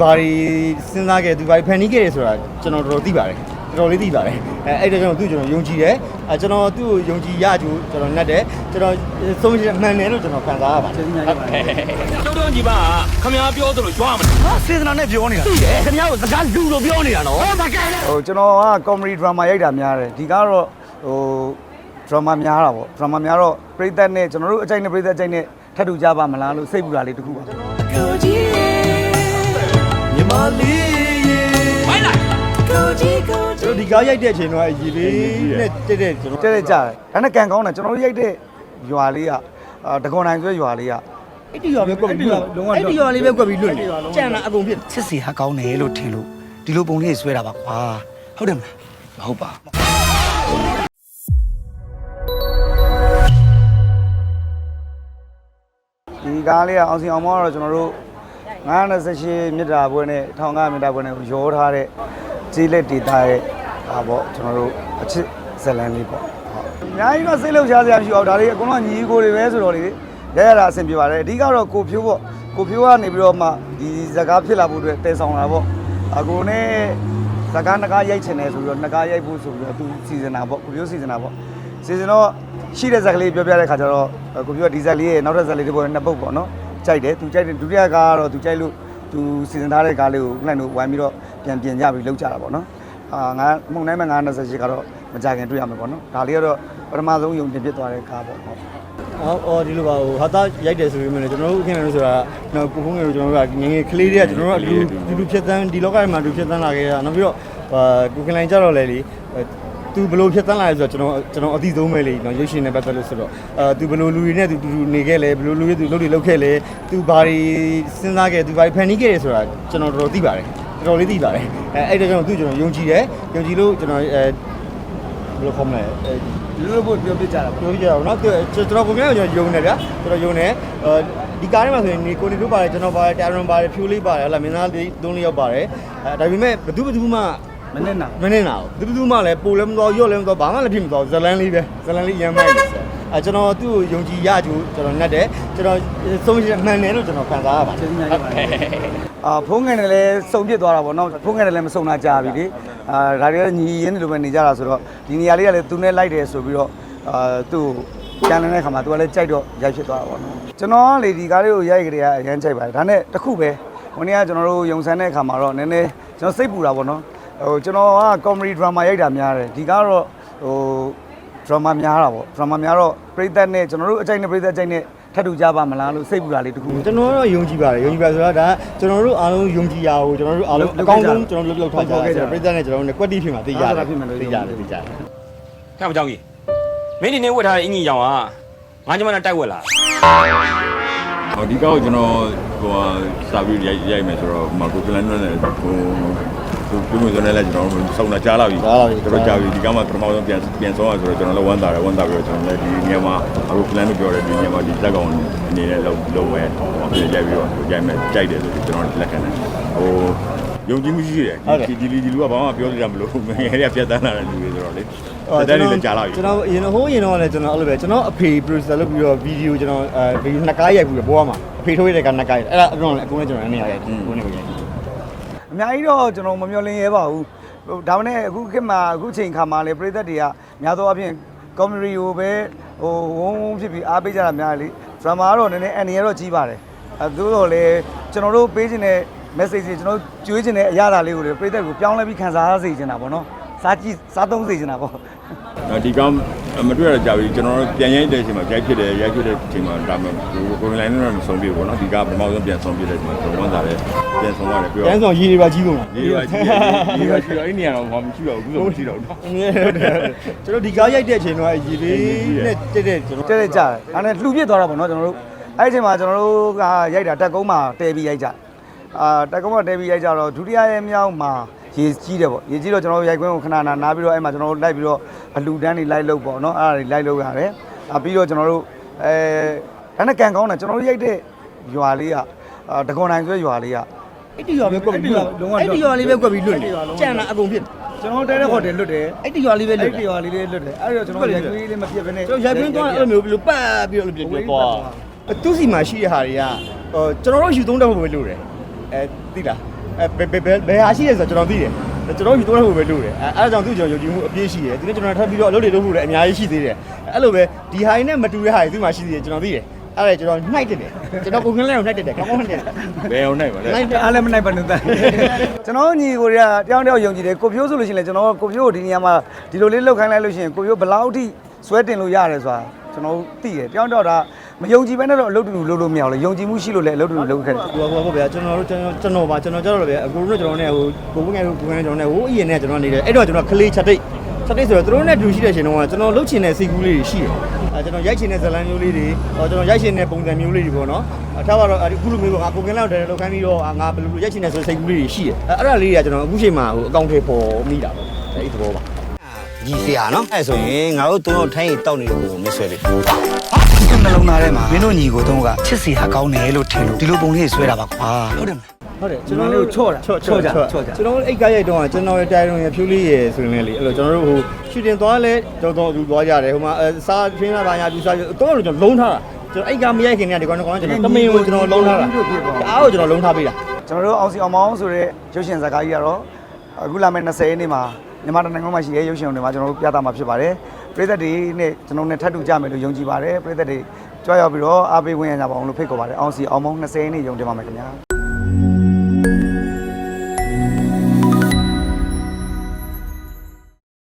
ဘာတွေစဉ်းစားခဲ့သူဘာတွေဖန်တီးခဲ့တယ်ဆိုတာကျွန်တော်တော်တော်သိပါတယ်တော်တော်လေးသိပါတယ်အဲအဲ့ဒါကြောင့်သူ့ကျွန်တော်ယုံကြည်တယ်အဲကျွန်တော်သူ့ကိုယုံကြည်ရကြကျွန်တော်နဲ့တယ်ကျွန်တော်ဆုံးဖြတ်မှန်တယ်လို့ကျွန်တော်ခံစားရပါတယ်ကျေးဇူးများကြီးပါတယ်ကျောင်းတော်ကြီးပါခမ ्या ပြောသလိုကြွားမလားဟာစေတနာနဲ့ပြောနေတာသိတယ်ခင်ဗျားတို့စကားလူလိုပြောနေတာနော်ဟောမကဲနဲ့ဟိုကျွန်တော်က comedy drama ရိုက်တာများတယ်ဒီကတော့ဟို drama များတာပေါ့ drama များတော့ပြိသက်နဲ့ကျွန်တော်တို့အကြိုက်နဲ့ပြိသက်အကြိုက်နဲ့ထပ်တူကြပါမလားလို့စိတ်ပူတာလေးတစ်ခုပါ မိုင်းလိုက်ကျွန်တော်ဒီကားရိုက်တဲ့အချိန်တော့ရေလေးနဲ့တက်တဲ့ကျွန်တော်တဲ့တဲ့ကြတယ်ဒါနဲ့ကန်ကောင်းတယ်ကျွန်တော်တို့ရိုက်တဲ့ရွာလေးကအာတကွန်တိုင်းဆိုတဲ့ရွာလေးကအဲ့ဒီရွာပဲကွက်ပြီးလွတ်အဲ့ဒီရွာလေးပဲကွက်ပြီးလွတ်နေကြံတာအကုန်ဖြစ်စစ်စီဟာကောင်းတယ်လို့ထင်လို့ဒီလိုပုံလေးဆွဲတာပါကွာဟုတ်တယ်မလားမဟုတ်ပါဒီကားလေးကအောင်စီအောင်မောကတော့ကျွန်တော်တို့ 928မြစ်တာပွဲနဲ့1500မြစ်တာပွဲနဲ့ရောထားတဲ့ကျေးလက်ဒေတာရဲ့ဟာပေါ့ကျွန်တော်တို့အချစ်ဇလန်လေးပေါ့ဟုတ်အများကြီးတော့စိတ်လှုပ်ရှားစရာမရှိအောင်ဒါလေးအကုန်လုံးညီကိုတွေပဲဆိုတော့လေရရတာအဆင်ပြေပါတယ်အဓိကတော့ကိုဖြိုးပေါ့ကိုဖြိုးကနေပြီးတော့မှဒီဇကားဖြစ်လာဖို့အတွက်တည်ဆောင်လာပေါ့အကိုနဲ့ဇကားနကားရိုက်ချင်တယ်ဆိုပြီးတော့နကားရိုက်ဖို့ဆိုပြီးတော့သူစီစဉ်တာပေါ့ကိုဖြိုးစီစဉ်တာပေါ့စီစဉ်တော့ရှိတဲ့ဇက်ကလေးပြောပြတဲ့ခါကျတော့ကိုဖြိုးကဒီဇက်လေးရဲ့နောက်ထပ်ဇက်လေးတစ်ပုဒ်နဲ့နှစ်ပုဒ်ပေါ့နော် ကြိုက်တယ်သူကြိုက်တယ်ဒုတိယကားကတော့သူကြိုက်လို့သူစီစဉ်ထားတဲ့ကားလေးကိုခလိုက်လို့ဝိုင်းပြီးတော့ပြန်ပြင်ကြပြီးလောက်ကြတာပေါ့နော်အာငါမှုန်တိုင်းမှာ928ကတော့မကြခင်တွေ့ရမှာပေါ့နော်ဒါလေးကတော့ပထမဆုံးယုံတင်ဖြစ်သွားတဲ့ကားပေါ့ဟုတ်အော်အော်ဒီလိုပါဟိုဟာသားရိုက်တယ်ဆိုပေမဲ့ကျွန်တော်တို့အခင်းနေလို့ဆိုတာတော့ကိုဖုန်းငယ်တို့ကျွန်တော်တို့ကငငယ်ကလေးတွေကကျွန်တော်တို့ကလူလူဖြတ်တန်းဒီလောကမှာလူဖြတ်တန်းလာခဲ့တာနောက်ပြီးတော့ဟာကိုကလိုင်းကြတော့လေလေ သူဘလို့ဖြတ်တန်းလာလဲဆိုတော့ကျွန်တော်ကျွန်တော်အသိဆုံးပဲလေနော်ရုပ်ရှင်နဲ့ပတ်သက်လို့ဆိုတော့အာသူဘလို့လူတွေနဲ့သူတူတူနေခဲ့လဲဘလို့လူတွေသူလုပ်တွေလုပ်ခဲ့လဲသူဘာတွေစဉ်းစားခဲ့သူဘာတွေဖန်တီးခဲ့တယ်ဆိုတာကျွန်တော်တော်တော်သိပါတယ်တော်တော်လေးသိပါတယ်အဲအဲ့ဒါကြောင့်သူ့ကျွန်တော်ယုံကြည်တယ်ယုံကြည်လို့ကျွန်တော်အဲဘယ်လိုခေါ်မလဲအဲလူလိုဖို့ပြောပြကြတာပေါ့ပြောပြကြအောင်နော်ကျွန်တော်ကိုမြန်ကျွန်တော်ယုံနေဗျာကျွန်တော်ယုံနေအဲဒီကားထဲမှာဆိုရင်နေကိုနေတို့ပါတယ်ကျွန်တော်ပါတယ်တာရွန်ပါတယ်ဖြိုးလေးပါတယ်ဟလာမင်းသားလေးသုံးလေးယောက်ပါတယ်အဲဒါပေမဲ့ဘသူဘသူမှ မနဲ့နာမနေနာဘူးဘသူဘသူမှလည်းပိုလည်းမတော်ရော့လည်းမတော်ဘာမှလည်းဖြစ်မတော်ဇလန်းလေးပဲဇလန်းလေးရမ်းမိုက်တယ်အဲကျွန်တော်သူ့ကိုယုံကြည်ရကြကျွန်တော်နှက်တယ်ကျွန်တော်ဆုံးဖြတ်မှန်တယ်လို့ကျွန်တော်ခံစားရပါတယ်ကျေးဇူးများကြီးပါတယ်အာဖုန်းငယ်နဲ့လည်းစုံပြစ်သွားတာပေါ့နော်ဖုန်းငယ်နဲ့လည်းမစုံတာကြာပြီလေအာဒါတွေကညီရင်းနေလိုပဲနေကြတာဆိုတော့ဒီနေရာလေးကလည်းသူနဲ့လိုက်တယ်ဆိုပြီးတော့အာသူ့ကိုပြန်နေတဲ့ခါမှာသူကလည်းကြိုက်တော့ရိုက်ဖြစ်သွားတာပေါ့နော်ကျွန်တော်ကလေဒီကားလေးကိုရိုက်ကြတဲ့အရန်ကြိုက်ပါတယ်ဒါနဲ့တစ်ခုပဲဟိုနေ့ကကျွန်တော်တို့ယုံဆန်းတဲ့အခါမှာတော့နည်းနည်းကျွန်တော်စိတ်ပူတာပေါ့နော် ဟိုကျွန်တော်က comedy drama ရိုက်တာများတယ်ဒီကားကတော့ဟို drama များတာပေါ့ drama များတော့ပြိသက်နဲ့ကျွန်တော်တို့အကြိုက်နဲ့ပြိသက်အကြိုက်နဲ့ထပ်တူကြပါမလားလို့စိတ်ပူတာလေးတစ်ခုကျွန်တော်ကတော့ယုံကြည်ပါတယ်ယုံကြည်ပါဆိုတာဒါကျွန်တော်တို့အားလုံးယုံကြည်ရအောင်ကျွန်တော်တို့အားလုံးအကောင်းဆုံးကျွန်တော်တို့လုပ်ထားကြတယ်ပြိဿနဲ့ကျွန်တော်တို့ quality ဖြစ်မှာသိရတယ်သိရတယ်သိရတယ်ခမကျောင်းကြီးမင်းဒီနေ့ဝတ်ထားတဲ့အင်ကြီးရောင်ကငါညမနဲ့တိုက်ဝက်လာဟောဒီကောက်ကျွန်တော်ဟိုစာပြီးရိုက်ရိုက်မယ်ဆိုတော့ဟိုမှာကိုကလန်နဲ့ဟို ဟိုပြုံးစုံနဲ့လည်းကျွန်တော်စုံတာကြားလာပြီတော်ကြားပြီဒီကမှပထမဆုံးပြန်ပြန်ဆုံးရဆိုတော့ကျွန်တော်လည်းဝမ်းသာတယ်ဝမ်းသာပြီးတော့ကျွန်တော်လည်းဒီနေရာမှာအခုကလန်တို့ပြောတယ်ဒီနေရာမှာဒီလက်ကောင်အနေနဲ့လုံးလုံးဝဟိုပြန်ရိုက်ပြီးတော့ရိုက်မယ်ကြိုက်တယ်ဆိုကျွန်တော်လက်ခံတယ်ဟိုယုံကြည်မှုရှိတယ်ဒီဒီဒီလူကဘာမှပြောလို့ရမလို့ငယ်ငယ်လေးကပြတ်တန်းလာတဲ့လူတွေဆိုတော့လေတက်တယ်လည်းကြားလာပြီကျွန်တော်အရင်ဟိုးရင်တော့လည်းကျွန်တော်အဲ့လိုပဲကျွန်တော်အဖေ producer လုပ်ပြီးတော့ဗီဒီယိုကျွန်တော်အဲဗီဒီယိုနှစ်ကားရိုက်ပြီးတော့ဘောမှာအဖေထိုးရတဲ့ကနှစ်ကားရိုက်အဲ့ဒါအကုန်လုံးအကုန်လုံးကျွန်တော်အနေနဲ့ရိုက်ကိုနေပဲရိုက် အများကြီးတော့ကျွန်တော်မမျော်လင့်ရဲပါဘူးဟိုဒါမှနဲ့အခုခေတ်မှာအခုချိန်ခါမှာလေပြည်သက်တွေကများသောအားဖြင့် comedy ကိုပဲဟိုဝုန်းဝုန်းဖြစ်ပြီးအားပေးကြတာများတယ်လေ drama ကတော့နည်းနည်းအန်ရတော့ကြီးပါတယ်အဲသို့တော့လေကျွန်တော်တို့ပေးခြင်းတဲ့ message တွေကျွန်တော်ကျွေးခြင်းတဲ့အရာလေးကိုလေပြည်သက်ကိုပြောင်းလဲပြီးခံစားရစေချင်တာပေါ့နော် စားကြည့်စားသုံးစေချင်တာပေါ့ဒီကောင်မတွေ့ရတော့ကြာပြီကျွန်တော်တို့ပြန်ရိုက်တဲ့အချိန်မှာရိုက်ဖြစ်တယ်ရိုက်ဖြစ်တဲ့အချိန်မှာဒါမှကိုယ်လိုင်းနဲ့မဆုံးပြေဘူးပေါ့နော်ဒီကပထမဆုံးပြန်ဆုံးပြေတဲ့အချိန်မှာကျွန်တော်ဝန်စားတယ်ပြန်ဆုံးရတယ်ပြောတန်းဆောင်ရေတွေပါကြီးကုန်လားရေတွေပါကြီးရေတွေပါကြီးတော့အဲ့နေရာတော့ဘာမှမရှိတော့ဘူးအခုဆိုမရှိတော့ဘူးနော်ကျွန်တော်ဒီကားရိုက်တဲ့အချိန်တော့ရေလေးနဲ့တက်တဲ့ကျွန်တော်တက်တဲ့ကြာတယ်ဒါနဲ့လှူပြစ်သွားတာပေါ့နော်ကျွန်တော်တို့အဲ့ဒီအချိန်မှာကျွန်တော်တို့ကရိုက်တာတက်ကုန်းမှာတဲပြီးရိုက်ကြအာတက်ကုန်းမှာတဲပြီးရိုက်ကြတော့ဒုတိယရဲ့မြောက်မှာ ရေကြီးတယ်ပေါ့ရေကြီးတော့ကျွန်တော်တို့ရိုက်ခွင်းကိုခဏနာနားပြီးတော့အဲ့မှာကျွန်တော်တို့လိုက်ပြီးတော့အလူတန်းတွေလိုက်လုပ်ပေါ့နော်အဲ့ဒါတွေလိုက်လုပ်ရတယ်အာပြီးတော့ကျွန်တော်တို့အဲဒါနဲ့ကန်ကောင်းတယ်ကျွန်တော်တို့ရိုက်တဲ့ရွာလေးကအာတကွန်တိုင်းဆိုတဲ့ရွာလေးကအဲ့ဒီရွာပဲကွက်ပြီးလွတ်အဲ့ဒီရွာလေးပဲကွက်ပြီးလွတ်နေကြံတာအကုန်ဖြစ်ကျွန်တော်တဲတဲ့ဟိုတယ်လွတ်တယ်အဲ့ဒီရွာလေးပဲလွအဲ့တ်ဒီရွာလေးလေးလွတ်တယ်အဲ့တော့ကျွန်တော်ရိုက်ခွင်းလေးမပြတ်ဘဲနဲ့ကျွန်တော်ရိုက်ခွင်းသွားအဲ့လိုမျိုးဘယ်လိုပတ်ပြီးတော့လိုပြပြသွားသူစီမှာရှိတဲ့ဟာတွေကဟိုကျွန်တော်တို့ယူသုံးတဲ့ဟိုပဲလို့တယ်အဲသိလား အဲအဲဘယ်ဘယ်ဘယ်ဟာရှိရဲဆိုတော့ကျွန်တော်သိတယ်ကျွန်တော်ယူတော့ဖို့ပဲလုပ်တယ်အဲအဲဒါကြောင့်သူ့ကျွန်တော်ယုံကြည်မှုအပြည့်ရှိတယ်သူနဲ့ကျွန်တော်ထပ်ပြီးတော့အလုပ်တွေလုပ်ဖို့လည်းအများကြီးရှိသေးတယ်အဲ့လိုပဲဒီဟာနဲ့မတူတဲ့ဟာတွေသူ့မှာရှိသေးတယ်ကျွန်တော်သိတယ်အဲ့ဒါကျွန်တော်နှိုက်တက်တယ်ကျွန်တော်ကိုခင်းလဲကိုနှိုက်တက်တယ်ကောင်းကောင်းနှိုက်တက်တယ်ဘယ်အောင်နိုင်ပါလဲနှိုက်တက်အားလည်းမနိုင်ပါနဲ့တန်းကျွန်တော်ညီကိုတွေကတယောက်တယောက်ယုံကြည်တယ်ကိုပြိုးဆိုလို့ရှိရင်လည်းကျွန်တော်ကိုပြိုးကိုဒီနေရာမှာဒီလိုလေးလောက်ခိုင်းလိုက်လို့ရှိရင်ကိုပြိုးဘယ်လောက်ထိဆွဲတင်လို့ရတယ်ဆိုတာကျွန်တော်သိတယ်တယောက်တယောက်ဒါ မယုံကြည်ဘဲနဲ့တော့အလုပ်တူတူလုပ်လို့မရဘူးလေယုံကြည်မှုရှိလို့လည်းအလုပ်တူတူလုပ်ခဲ့တယ်ဟိုဟိုပေါ့ဗျာကျွန်တော်တို့ကျွန်တော်ကျွန်တော်ပါကျွန်တော်ကြတော့ဗျာအကိုတို့ကျွန်တော်နဲ့ဟိုကိုကိုငယ်ကိုကိုငယ်ကျွန်တော်နဲ့ဟိုအရင်နဲ့ကျွန်တော်နေတယ်အဲ့တော့ကျွန်တော်ခလေးချက်တိတ်ချက်တိတ်ဆိုတော့သူတို့နဲ့တူရှိတဲ့ရှင်တော့ကျွန်တော်လှုပ်ချင်တဲ့စိတ်ကူးလေးတွေရှိတယ်အဲကျွန်တော်ရိုက်ချင်တဲ့ဇလန်မျိုးလေးတွေဟောကျွန်တော်ရိုက်ချင်တဲ့ပုံစံမျိုးလေးတွေပေါ့နော်အထားပါတော့အခုလိုမျိုးကငါကိုကင်းလောက်တယ်လောက်ခိုင်းပြီးတော့ငါဘယ်လိုရိုက်ချင်တဲ့ဆိုစိတ်ကူးလေးတွေရှိတယ်အဲအဲ့ဒါလေးတွေကကျွန်တော်အခုချိန်မှာဟိုအကောင့်ထဲပေါ်မိတာပေါ့အဲ့ဒီသဘောပါကြီးစရာနော်အဲ့ဆိုရင်ငါတို့တို့ထိုင်းတောက်နေတဲ့ကိုမဆွဲလေဒီ နှလုံးသားထဲမှာမင်းတို့ညီကိုတုံးကချစ်စီဟာကောင်းတယ်လို့ထင်လို့ဒီလိုပုံလေးဆွဲတာပါကွာဟုတ်တယ်မလားဟုတ်တယ်ကျွန်တော်တို့ချော့တာချော့ချော့ချော့ကြချော့ချော့ကြကျွန်တော်တို့အိတ်ကားရိုက်တော့ကျွန်တော်ရဲ့တိုင်ရုံရဲ့ဖြူလေးရဲ့ဆိုရင်လည်းလေအဲ့လိုကျွန်တော်တို့ဟိုရှူတင်သွားလဲတော်တော်သူသွားကြတယ်ဟိုမှာအဲစားခင်းလာပါညာပြူစားတော့ကျွန်တော်လုံးထားတာကျွန်တော်အိတ်ကားမရိုက်ခင်တည်းကဒီကောင်ကောင်ကျွန်တော်တမင်ကိုကျွန်တော်လုံးထားတာအားကိုကျွန်တော်လုံးထားပေးတာကျွန်တော်တို့အောင်စီအောင်မောင်းဆိုတဲ့ရုပ်ရှင်ဇာတ်ကားကြီးကတော့အခုလာမယ့်20ရက်နေ့မှာမြန်မာနိုင်ငံမှာရှိတဲ့ရုပ်ရှင်တွေမှာကျွန်တော်တို့ပြသမှာဖြစ်ပါတယ် ပြည်သက်တွေနဲ့ကျွန်တော်နဲ့ထပ်တူကြမယ်လို့ယုံကြည်ပါတယ်ပြည်သက်တွေကြွားရောက်ပြီးတော့အားပေးဝင်ရကြပါအောင်လို့ဖိတ်ခေါ်ပါတယ်အောင်စီအောင်မောင်း20ရက်နေ့ယုံတင်ပါမယ်ခင်ဗျာ